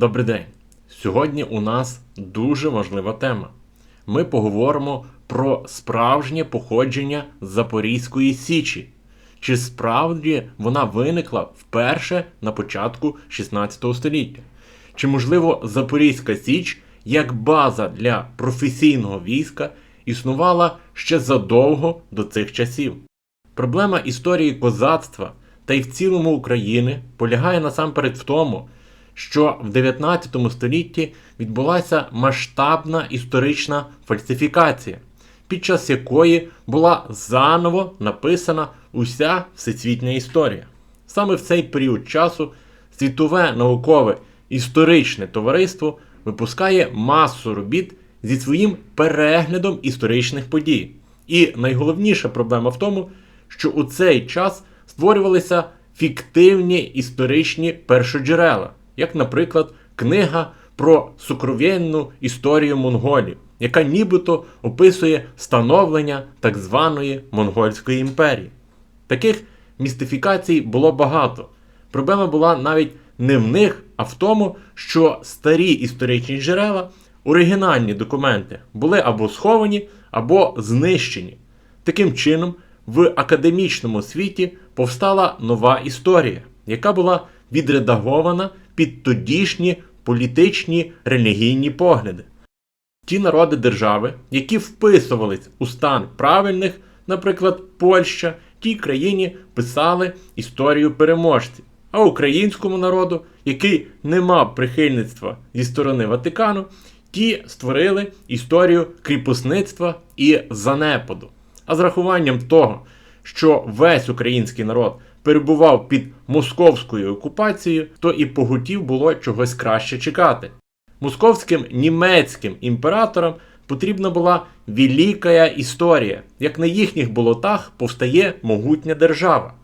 Добрий день. Сьогодні у нас дуже важлива тема. Ми поговоримо про справжнє походження Запорізької Січі. Чи справді вона виникла вперше на початку 16 століття? Чи можливо Запорізька Січ як база для професійного війська існувала ще задовго до цих часів? Проблема історії козацтва та й в цілому України полягає насамперед в тому, що в 19 столітті відбулася масштабна історична фальсифікація, під час якої була заново написана уся всесвітня історія. Саме в цей період часу світове наукове історичне товариство випускає масу робіт зі своїм переглядом історичних подій. І найголовніша проблема в тому, що у цей час створювалися фіктивні історичні першоджерела, як, наприклад, книга про сукровенну історію монголів, яка нібито описує становлення так званої Монгольської імперії. Таких містифікацій було багато. Проблема була навіть не в них, а в тому, що старі історичні джерела, оригінальні документи, були або сховані, або знищені. Таким чином, в академічному світі повстала нова історія, яка була відредагована під тодішні політичні релігійні погляди. Ті народи держави, які вписувались у стан правильних, наприклад, Польща, тій країні писали історію переможців, а українському народу, який не мав прихильництва зі сторони Ватикану, ті створили історію кріпосництва і занепаду. А з рахуванням того, що весь український народ перебував під московською окупацією, то і поготів було чогось краще чекати. Московським німецьким імператорам потрібна була велика історія, як на їхніх болотах повстає могутня держава.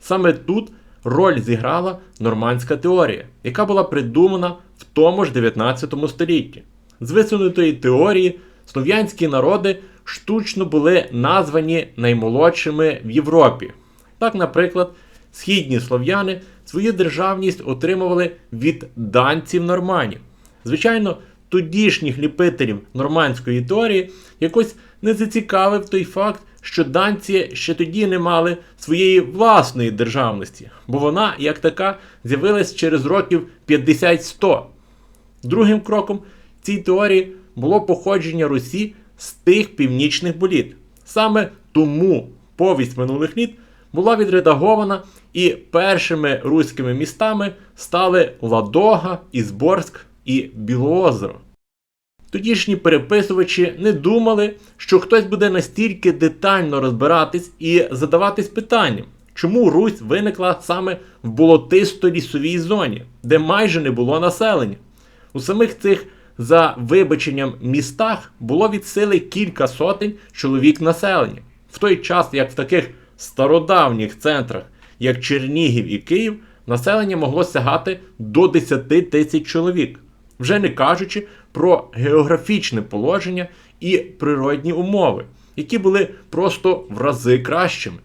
Саме тут роль зіграла нормандська теорія, яка була придумана в тому ж 19 столітті. З висунутої теорії слов'янські народи штучно були названі наймолодшими в Європі. Так, наприклад, східні слов'яни свою державність отримували від данців норманів. Звичайно, тодішніх ліпителів нормандської теорії якось не зацікавив той факт, що данці ще тоді не мали своєї власної державності, бо вона, як така, з'явилась через років 50-100. Другим кроком цій теорії було походження Русі з тих північних боліт. Саме тому повість минулих літ була відредагована, і першими руськими містами стали Ладога, Ізборськ і Білоозеро. Тодішні переписувачі не думали, що хтось буде настільки детально розбиратись і задаватись питанням, чому Русь виникла саме в болотисто-лісовій зоні, де майже не було населення. У самих цих, за вибаченням, містах було від сили кілька сотень чоловік населення, в той час, як в таких стародавніх центрах, як Чернігів і Київ, населення могло сягати до 10 тисяч чоловік, вже не кажучи про географічне положення і природні умови, які були просто в рази кращими.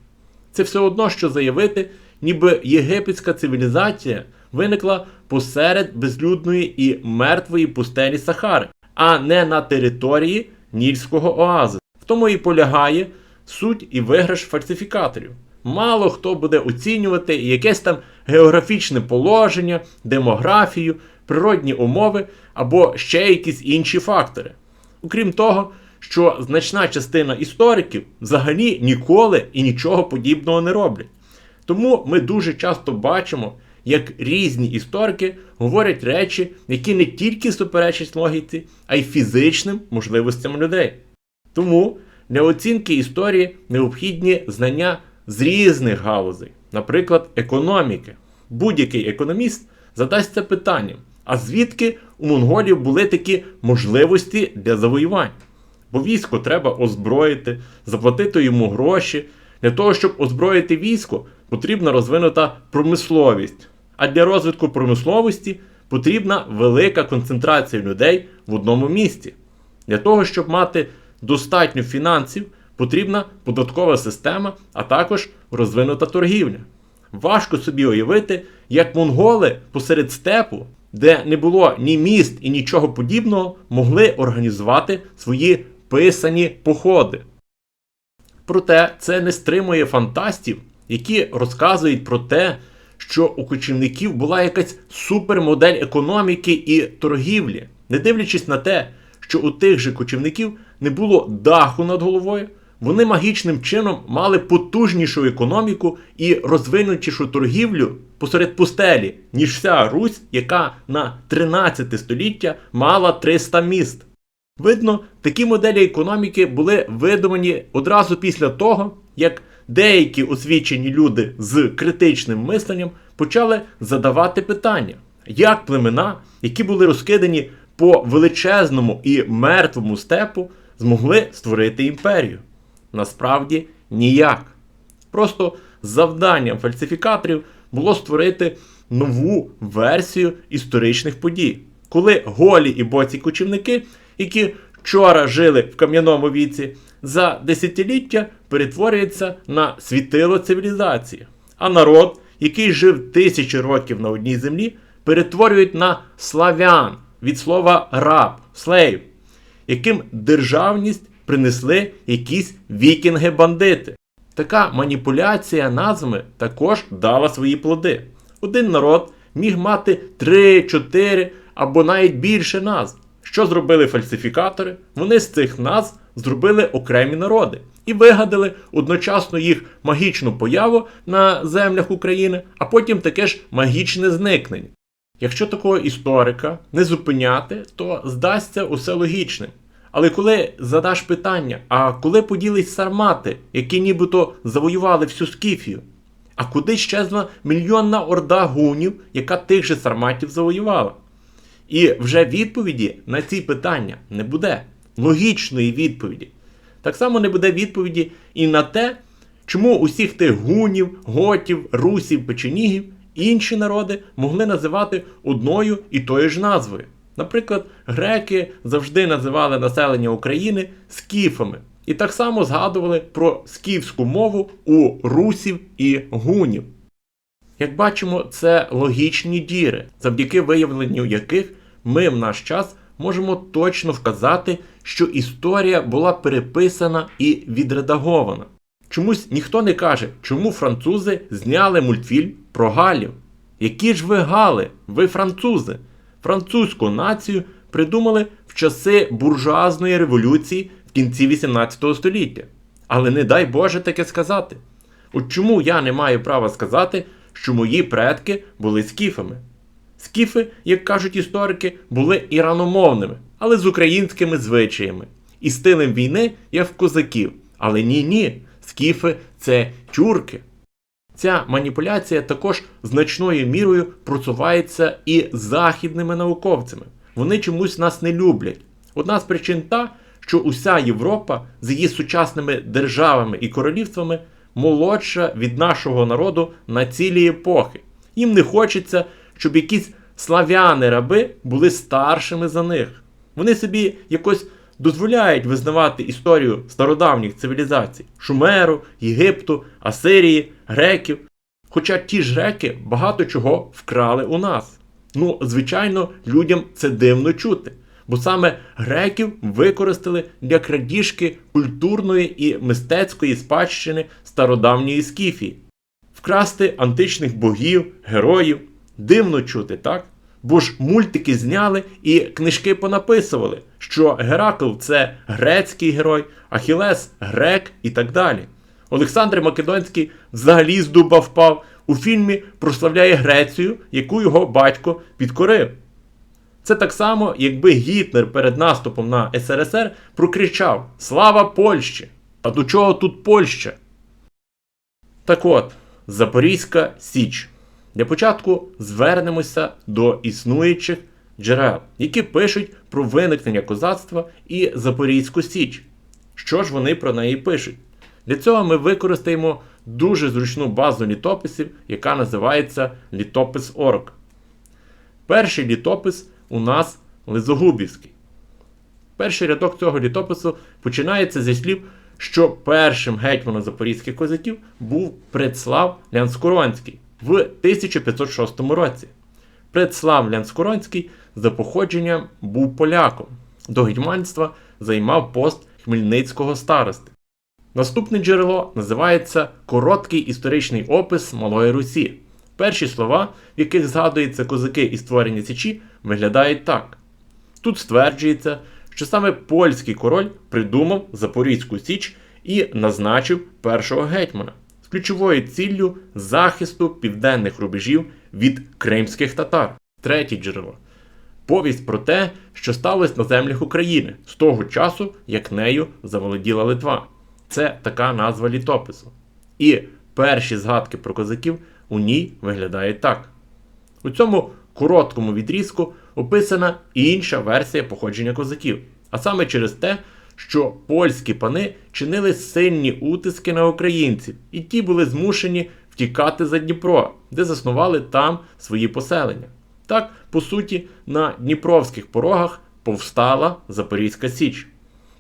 Це все одно, що заявити, ніби єгипетська цивілізація виникла посеред безлюдної і мертвої пустелі Сахари, а не на території Нільського оази. В тому і полягає суть і виграш фальсифікаторів. Мало хто буде оцінювати якесь там географічне положення, демографію, природні умови або ще якісь інші фактори. Окрім того, що значна частина істориків взагалі ніколи і нічого подібного не роблять. Тому ми дуже часто бачимо, як різні історики говорять речі, які не тільки суперечать логіці, а й фізичним можливостям людей. Тому для оцінки історії необхідні знання з різних галузей, наприклад, економіки. Будь-який економіст задасться питанням, а звідки у монголів були такі можливості для завоювань? Бо військо треба озброїти, заплатити йому гроші. Для того, щоб озброїти військо, потрібна розвинута промисловість. А для розвитку промисловості потрібна велика концентрація людей в одному місці. Для того, щоб мати достатньо фінансів, потрібна податкова система, а також розвинута торгівля. Важко собі уявити, як монголи посеред степу де не було ні міст і нічого подібного, могли організувати свої писані походи. Проте це не стримує фантастів, які розказують про те, що у кочівників була якась супермодель економіки і торгівлі, не дивлячись на те, що у тих же кочівників не було даху над головою, вони магічним чином мали потужнішу економіку і розвинутішу торгівлю посеред пустелі, ніж вся Русь, яка на 13 століття мала 300 міст. Видно, такі моделі економіки були видумані одразу після того, як деякі освічені люди з критичним мисленням почали задавати питання, як племена, які були розкидані по величезному і мертвому степу, змогли створити імперію. Насправді ніяк. Просто завданням фальсифікаторів було створити нову версію історичних подій, коли голі і боці кочівники, які вчора жили в кам'яному віці, за десятиліття перетворюються на світило цивілізації, а народ, який жив тисячі років на одній землі, перетворюють на славян від слова раб, слейв, яким державність принесли якісь вікінги-бандити. Така маніпуляція назвами також дала свої плоди. Один народ міг мати 3, 4 або навіть більше назв. Що зробили фальсифікатори? Вони з цих назв зробили окремі народи і вигадали одночасно їх магічну появу на землях України, а потім таке ж магічне зникнення. Якщо такого історика не зупиняти, то здасться усе логічним. Але коли задаш питання, а коли поділись сармати, які нібито завоювали всю Скіфію? А куди щезла мільйонна орда гунів, яка тих же сарматів завоювала? І вже відповіді на ці питання не буде. Логічної відповіді. Так само не буде відповіді і на те, чому усіх тих гунів, готів, русів, печенігів інші народи могли називати одною і тою ж назвою. Наприклад, греки завжди називали населення України скіфами. І так само згадували про скіфську мову у русів і гунів. Як бачимо, це логічні діри, завдяки виявленню яких ми в наш час можемо точно вказати, що історія була переписана і відредагована. Чомусь ніхто не каже, чому французи зняли мультфільм про Галів. Які ж ви гали, ви французи? Французьку націю придумали в часи буржуазної революції в кінці 18 століття. Але не дай Боже таке сказати. От чому я не маю права сказати, що мої предки були скіфами? Скіфи, як кажуть історики, були іраномовними, але з українськими звичаями, і стилем війни, як в козаків. Але ні, ні, скіфи це тюрки. Ця маніпуляція також значною мірою просувається і західними науковцями. Вони чомусь нас не люблять. Одна з причин та, що уся Європа з її сучасними державами і королівствами молодша від нашого народу на цілі епохи. Їм не хочеться, щоб якісь славяни-раби були старшими за них. Вони собі якось дозволяють визнавати історію стародавніх цивілізацій Шумеру, Єгипту, Асирії, греків. Хоча ті ж греки багато чого вкрали у нас. Ну, звичайно, людям це дивно чути, бо саме греків використали для крадіжки культурної і мистецької спадщини стародавньої Скіфії. Вкрасти античних богів, героїв. Дивно чути, так? Бо ж мультики зняли і книжки понаписували, що Геракл це грецький герой, Ахілес грек і так далі. Олександр Македонський взагалі з дуба впав у фільмі прославляє Грецію, яку його батько підкорив. Це так само, якби Гітлер перед наступом на СРСР прокричав Слава Польщі! Та до чого тут Польща? Так от, Запорізька Січ. Для початку звернемося до існуючих джерел, які пишуть про виникнення козацтва і Запорізьку Січ. Що ж вони про неї пишуть? Для цього ми використаємо дуже зручну базу літописів, яка називається літопис Орк. Перший літопис у нас Лизогубівський. Перший рядок цього літопису починається зі слів, що першим гетьманом запорізьких козаків був Предслав Лянскоронський в 1506 році. Предслав Лянскоронський за походженням був поляком. До гетьманства займав пост Хмельницького старости. Наступне джерело називається Короткий історичний опис Малої Русі. Перші слова, в яких згадуються козаки і створення Січі, виглядають так. Тут стверджується, що саме польський король придумав Запорізьку Січ і назначив першого гетьмана ключовою ціллю захисту південних рубежів від кримських татар. Третє джерело. Повість про те, що сталося на землях України з того часу, як нею заволоділа Литва. Це така назва літопису. І перші згадки про козаків у ній виглядають так. У цьому короткому відрізку описана інша версія походження козаків, а саме через те, що польські пани чинили сильні утиски на українців, і ті були змушені втікати за Дніпро, де заснували там свої поселення. Так, по суті, на Дніпровських порогах повстала Запорізька Січ.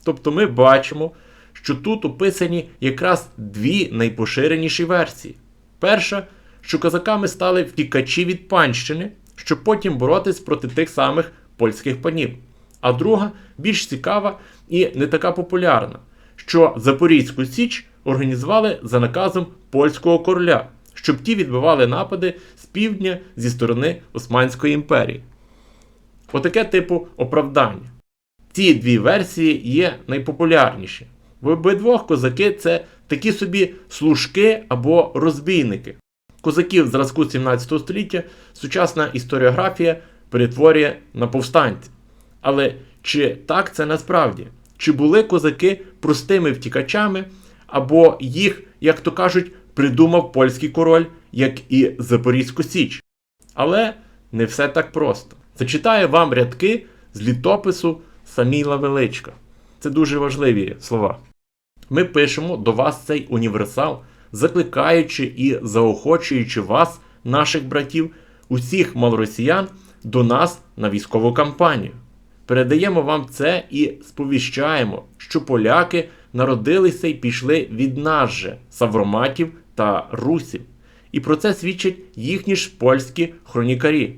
Тобто ми бачимо, що тут описані якраз дві найпоширеніші версії. Перша, що козаками стали втікачі від панщини, щоб потім боротись проти тих самих польських панів. А друга, більш цікава і не така популярна, що Запорізьку Січ організували за наказом польського короля, щоб ті відбивали напади з півдня зі сторони Османської імперії. Отаке типу оправдання. Ці дві версії є найпопулярніші. В обидвох козаки це такі собі служки або розбійники. Козаків зразку 17 століття сучасна історіографія перетворює на повстанців. Але чи так це насправді? Чи були козаки простими втікачами, або їх, як то кажуть, придумав польський король, як і Запорізьку Січ? Але не все так просто. Зачитаю вам рядки з літопису Саміла Величка. Це дуже важливі слова. Ми пишемо до вас цей універсал, закликаючи і заохочуючи вас, наших братів, усіх малоросіян, до нас на військову кампанію. Передаємо вам це і сповіщаємо, що поляки народилися і пішли від нас же, савроматів та русів. І про це свідчать їхні ж польські хронікарі.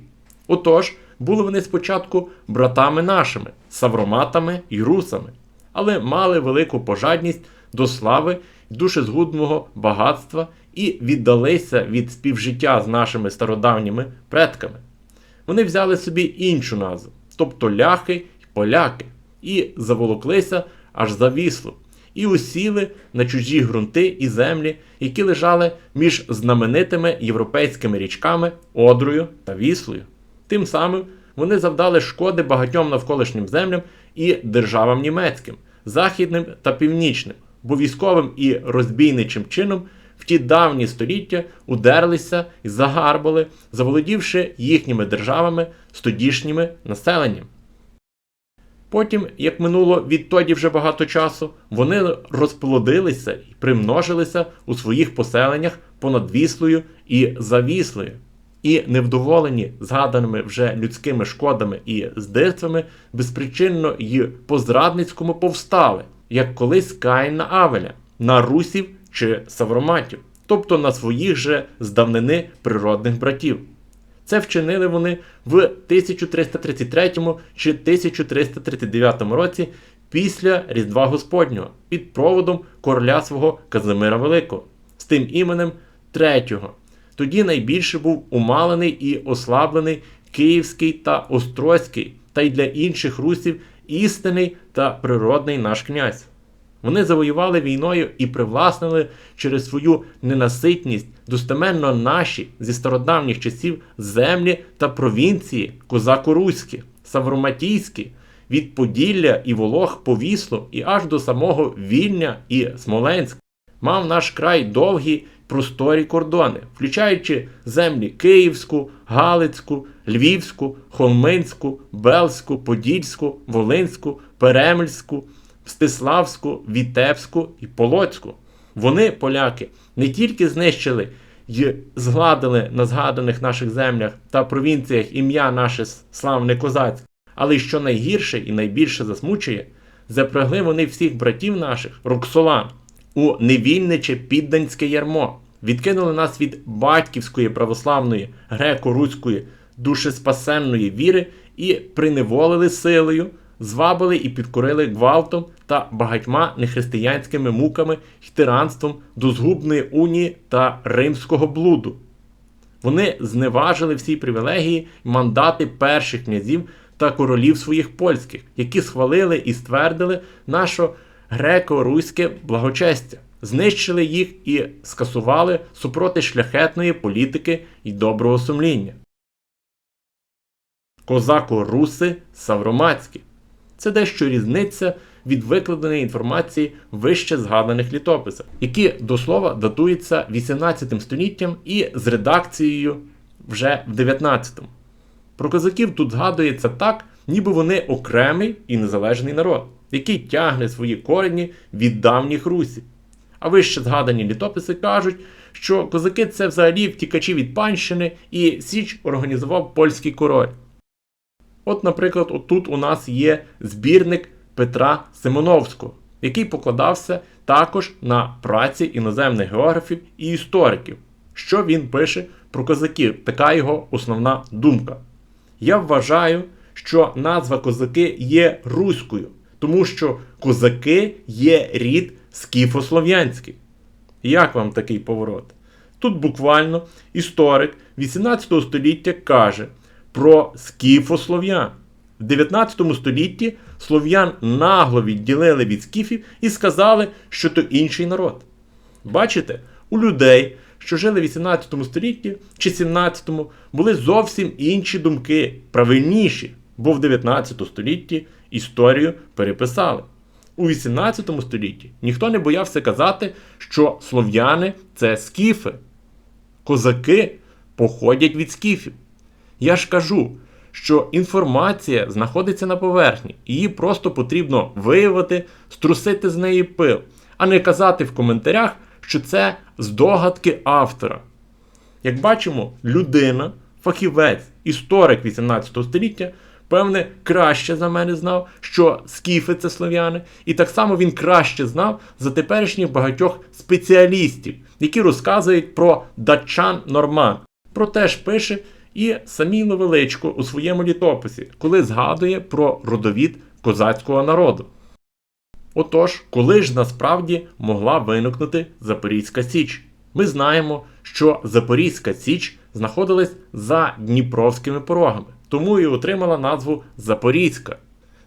Отож, були вони спочатку братами нашими, савроматами і русами, але мали велику пожадність до слави й душезгудного багатства і віддалися від співжиття з нашими стародавніми предками. Вони взяли собі іншу назву, тобто ляхи й поляки, і заволоклися аж за віслу, і усіли на чужі ґрунти і землі, які лежали між знаменитими європейськими річками Одрою та Віслою. Тим самим вони завдали шкоди багатьом навколишнім землям і державам німецьким, західним та північним, бо військовим і розбійничим чином в ті давні століття удерлися і загарбали, заволодівши їхніми державами з тодішніми населенням. Потім, як минуло відтоді вже багато часу, вони розплодилися і примножилися у своїх поселеннях понад Віслою і за Віслою. І невдоволені згаданими вже людськими шкодами і здирствами, безпричинно й по зрадницькому повстали, як колись Каїн на Авеля, на русів чи савроматів, тобто на своїх же з давнини природних братів. Це вчинили вони в 1333 чи 1339 році після Різдва Господнього під проводом короля свого Казимира Великого з тим іменем Третього. Тоді найбільше був умалений і ослаблений Київський та Острозький, та й для інших русів істинний та природний наш князь. Вони завоювали війною і привласнили через свою ненаситність достеменно наші зі стародавніх часів землі та провінції козако-руські, савроматійські, від Поділля і Волох по Віслу і аж до самого Вільня і Смоленська. Мав наш край довгі просторі кордони, включаючи землі Київську, Галицьку, Львівську, Холминську, Белську, Подільську, Волинську, Перемельську, Мстиславську, Вітебську і Полоцьку. Вони, поляки, не тільки знищили й згладили на згаданих наших землях та провінціях ім'я наше славне козацьке, але й що найгірше і найбільше засмучує, запрягли вони всіх братів наших, Роксолан, у невільниче підданське ярмо, відкинули нас від батьківської православної греко-руської душеспасенної віри і приневолили силою, звабили і підкорили гвалтом та багатьма нехристиянськими муками й тиранством до згубної унії та римського блуду. Вони зневажили всі привілегії й мандати перших князів та королів своїх польських, які схвалили і ствердили наше греко-руське благочестя, знищили їх і скасували супроти шляхетної політики і доброго сумління. Козако-руси Савромацькі. Це дещо різниця від викладеної інформації вище згаданих літописів, які до слова датуються 18 століттям і з редакцією вже в 19-му. Про козаків тут згадується так, ніби вони окремий і незалежний народ, який тягне свої корені від давніх русів. А вище згадані літописи кажуть, що козаки це взагалі втікачі від панщини і Січ організував польський король. От, наприклад, отут у нас є збірник Петра Симоновського, який покладався також на праці іноземних географів і істориків. Що він пише про козаків? Така його основна думка. Я вважаю, що назва козаки є руською, тому що козаки є рід скіфослов'янський. Як вам такий поворот? Тут буквально історик 18 століття каже про скіфослов'ян. В 19 столітті слов'ян нагло відділили від скіфів і сказали, що то інший народ. Бачите, у людей, що жили в 18 столітті чи 17, були зовсім інші думки, правильніші, бо в 19 столітті історію переписали. У 18 столітті ніхто не боявся казати, що слов'яни це скіфи. Козаки походять від скіфів. Я ж кажу, що інформація знаходиться на поверхні, її просто потрібно виявити, струсити з неї пил, а не казати в коментарях, що це здогадки автора. Як бачимо, людина, фахівець, історик 18 століття, певне, краще за мене знав, що скіфи це слов'яни, і так само він краще знав за теперішніх багатьох спеціалістів, які розказують про датчан Норман. Проте ж пише і Саміло Величко у своєму літописі, коли згадує про родовід козацького народу. Отож, коли ж насправді могла виникнути Запорізька Січ? Ми знаємо, що Запорізька Січ знаходилась за Дніпровськими порогами, тому і отримала назву Запорізька.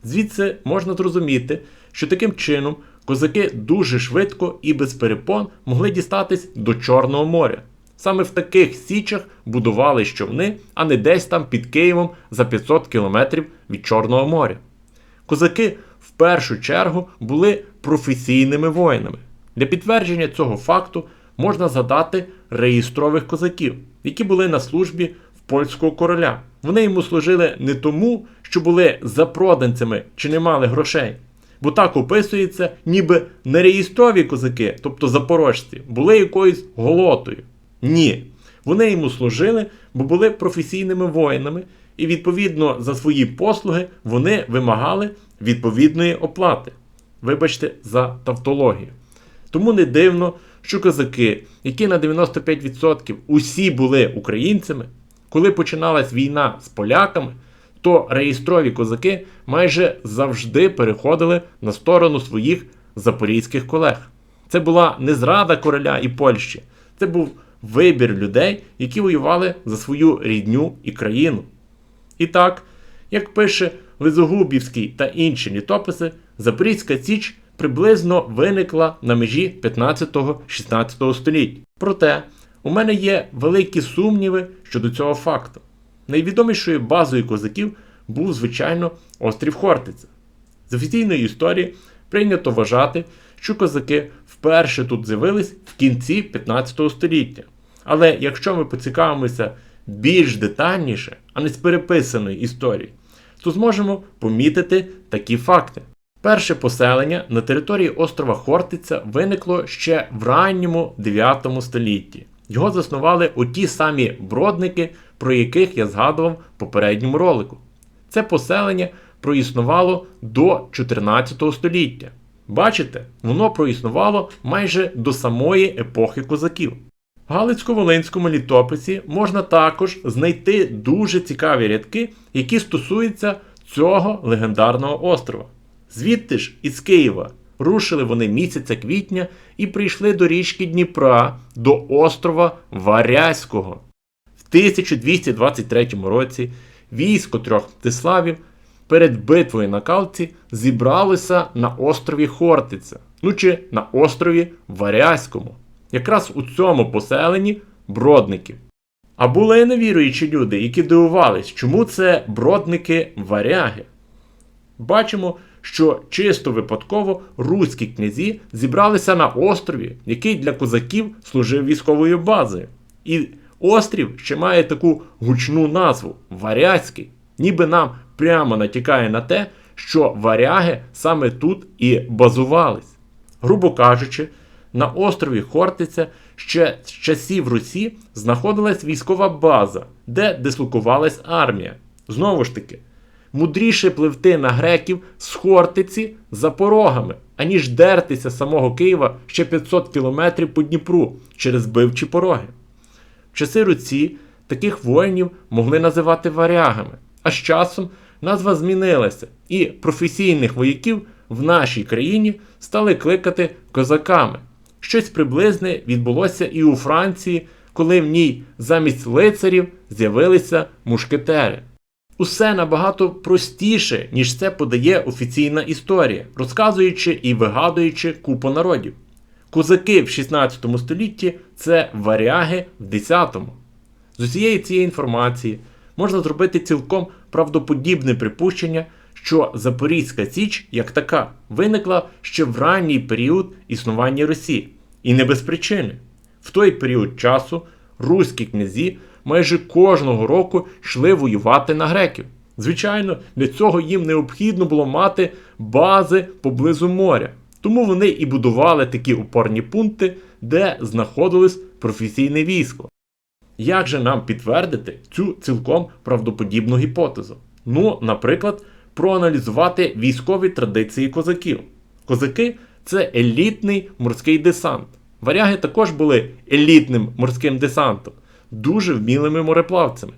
Звідси можна зрозуміти, що таким чином козаки дуже швидко і без перепон могли дістатись до Чорного моря. Саме в таких січах будували човни, а не десь там під Києвом за 500 кілометрів від Чорного моря. Козаки в першу чергу були професійними воїнами. Для підтвердження цього факту можна згадати реєстрових козаків, які були на службі в польського короля. Вони йому служили не тому, що були запроданцями чи не мали грошей. Бо так описується, ніби нереєстрові козаки, тобто запорожці, були якоюсь голотою. Ні. Вони йому служили, бо були професійними воїнами, і відповідно за свої послуги вони вимагали відповідної оплати. Вибачте, за тавтологію. Тому не дивно, що козаки, які на 95% усі були українцями, коли починалась війна з поляками, то реєстрові козаки майже завжди переходили на сторону своїх запорізьких колег. Це була не зрада короля і Польщі, це був вибір людей, які воювали за свою рідню і країну. І так, як пише Лизогубівський та інші літописи, Запорізька Січ приблизно виникла на межі 15-16 століть. Проте у мене є великі сумніви щодо цього факту. Найвідомішою базою козаків був, звичайно, острів Хортиця. З офіційної історії прийнято вважати, що козаки вперше тут з'явились в кінці 15 століття. Але якщо ми поцікавимося більш детальніше, а не з переписаної історії, то зможемо помітити такі факти. Перше поселення на території острова Хортиця виникло ще в ранньому 9 столітті. Його заснували оті самі бродники, про яких я згадував в попередньому ролику. Це поселення проіснувало до 14 століття. Бачите, воно проіснувало майже до самої епохи козаків. В Галицько-Волинському літописі можна також знайти дуже цікаві рядки, які стосуються цього легендарного острова. Звідти ж із Києва рушили вони місяця квітня і прийшли до річки Дніпра до острова Варязького. В 1223 році військо трьох Мстиславів перед битвою на Калці зібралося на острові Хортиця, ну чи на острові Варязькому, якраз у цьому поселенні бродників. А були невіруючі люди, які дивувались, чому це бродники варяги. Бачимо, що чисто випадково руські князі зібралися на острові, який для козаків служив військовою базою. І острів ще має таку гучну назву Варязький, ніби нам прямо натякає на те, що варяги саме тут і базувались. Грубо кажучи, на острові Хортиця ще з часів Русі знаходилась військова база, де дислокувалась армія. Знову ж таки, мудріше пливти на греків з Хортиці за порогами, аніж дертися з самого Києва ще 500 кілометрів по Дніпру через бивчі пороги. В часи Руці таких воїнів могли називати варягами, а з часом назва змінилася, і професійних вояків в нашій країні стали кликати козаками. Щось приблизне відбулося і у Франції, коли в ній замість лицарів з'явилися мушкетери. Усе набагато простіше, ніж це подає офіційна історія, розказуючи і вигадуючи купу народів. Козаки в 16 столітті це варяги в 10-му. З усієї цієї інформації можна зробити цілком правдоподібне припущення, що Запорізька Січ, як така, виникла ще в ранній період існування Росії, і не без причини. В той період часу руські князі майже кожного року йшли воювати на греків. Звичайно, для цього їм необхідно було мати бази поблизу моря. Тому вони і будували такі опорні пункти, де знаходилось професійне військо. Як же нам підтвердити цю цілком правдоподібну гіпотезу? Ну, наприклад, проаналізувати військові традиції козаків. Козаки це елітний морський десант. Варяги також були елітним морським десантом, дуже вмілими мореплавцями.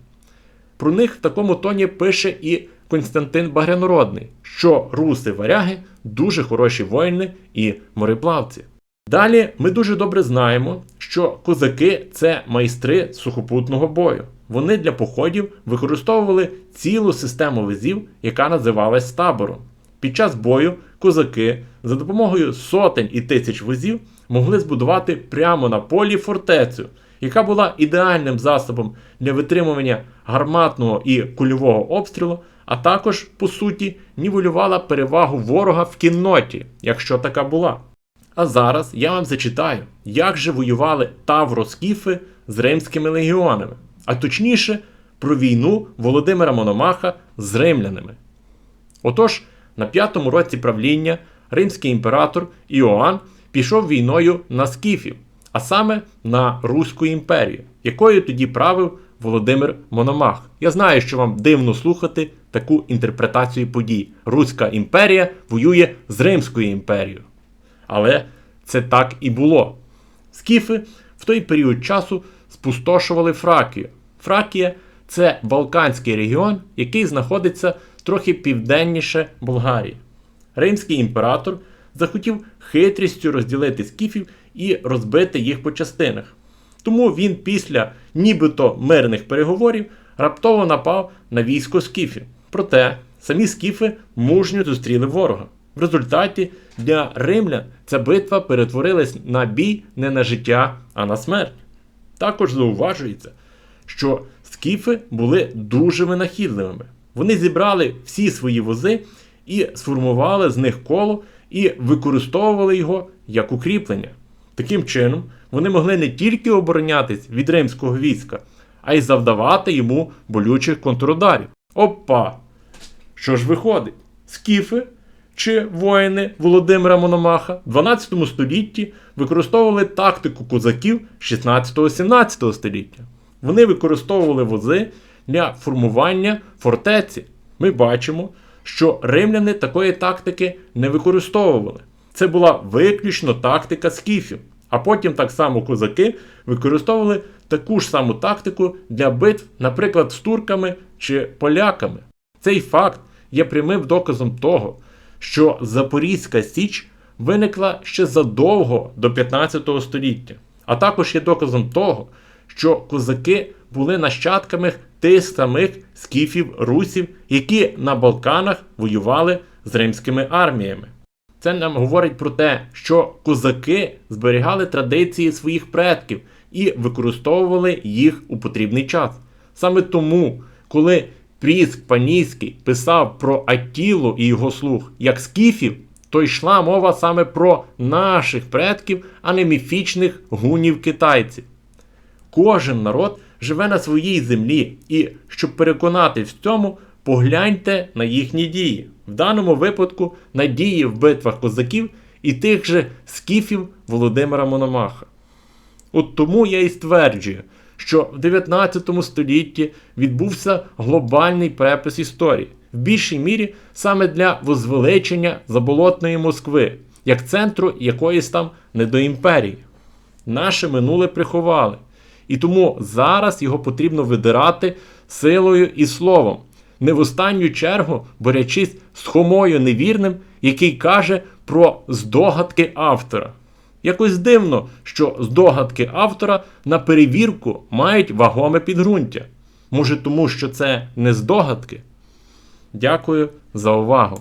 Про них в такому тоні пише і Константин Багрянородний, що руси варяги дуже хороші воїни і мореплавці. Далі ми дуже добре знаємо, що козаки це майстри сухопутного бою. Вони для походів використовували цілу систему везів, яка називалась табором. Під час бою козаки за допомогою сотень і тисяч возів могли збудувати прямо на полі фортецю, яка була ідеальним засобом для витримування гарматного і кульового обстрілу, а також, по суті, нівелювала перевагу ворога в кінноті, якщо така була. А зараз я вам зачитаю, як же воювали тавроскіфи з римськими легіонами, а точніше про війну Володимира Мономаха з римлянами. Отож, на п'ятому році правління римський імператор Іоанн пішов війною на скіфів, а саме на Руську імперію, якою тоді правив Володимир Мономах. Я знаю, що вам дивно слухати таку інтерпретацію подій. Руська імперія воює з Римською імперією. Але це так і було. Скіфи в той період часу спустошували Фракію. Фракія це Балканський регіон, який знаходиться трохи південніше Болгарії. Римський імператор захотів хитрістю розділити скіфів і розбити їх по частинах. Тому він після нібито мирних переговорів раптово напав на військо скіфів. Проте самі скіфи мужньо зустріли ворога. В результаті для римлян ця битва перетворилась на бій не на життя, а на смерть. Також зауважується, що скіфи були дуже винахідливими. Вони зібрали всі свої вози і сформували з них коло і використовували його як укріплення. Таким чином, вони могли не тільки оборонятись від римського війська, а й завдавати йому болючих контрударів. Опа! Що ж виходить? Скіфи чи воїни Володимира Мономаха в 12 столітті використовували тактику козаків 16-17 століття. Вони використовували вози для формування фортеці. Ми бачимо, що римляни такої тактики не використовували. Це була виключно тактика скіфів. А потім так само козаки використовували таку ж саму тактику для битв, наприклад, з турками чи поляками. Цей факт є прямим доказом того, що Запорізька Січ виникла ще задовго до 15 століття, а також є доказом того, що козаки були нащадками тих самих скіфів русів, які на Балканах воювали з римськими арміями. Це нам говорить про те, що козаки зберігали традиції своїх предків і використовували їх у потрібний час. Саме тому, коли Пріск Панійський писав про Аттілу і його слуг як скіфів, то йшла мова саме про наших предків, а не міфічних гунів-китайців. Кожен народ живе на своїй землі, і щоб переконатись в цьому, погляньте на їхні дії. В даному випадку на дії в битвах козаків і тих же скіфів Володимира Мономаха. От тому я і стверджую, що в 19 столітті відбувся глобальний перепис історії, в більшій мірі саме для возвеличення заболотної Москви, як центру якоїсь там недоімперії. Наше минуле приховали. І тому зараз його потрібно видирати силою і словом, не в останню чергу борячись з хомою невірним, який каже про здогадки автора. Якось дивно, що здогадки автора на перевірку мають вагоме підґрунтя. Може, тому що це не здогадки? Дякую за увагу.